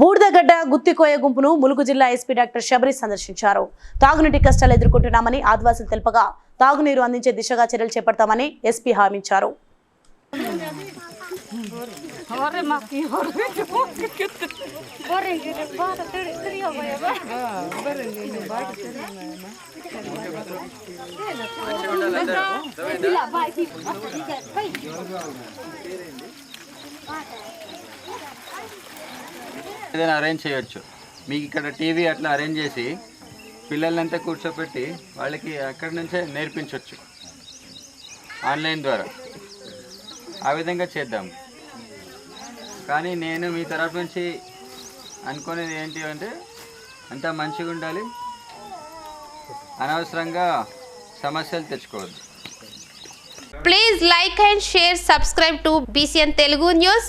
బూడిదగడ్డ గుత్తికోయ గుంపును ములుగు జిల్లా SP doctor Sabari సందర్శించారు. తాగునీటి కష్టాలు ఎదుర్కొంటున్నామని ఆదివాసులు తెలుపగా తాగునీరు అందించే దిశగా చర్యలు చేపడతామని ఎస్పీ హామీంచారు ఏదైనా అరేంజ్ చేయొచ్చు. మీకు ఇక్కడ టీవీ అట్లా అరేంజ్ చేసి పిల్లలంతా కూర్చోపెట్టి వాళ్ళకి అక్కడి నుంచే నేర్పించవచ్చు ఆన్లైన్ ద్వారా. ఆ విధంగా చేద్దాం. కానీ నేను మీ తరపు నుంచి అనుకునేది ఏంటి అంటే అంతా మంచిగా ఉండాలి. అనవసరంగా సమస్యలు తెచ్చుకోవద్దు. Please like and share subscribe to BCN Telugu news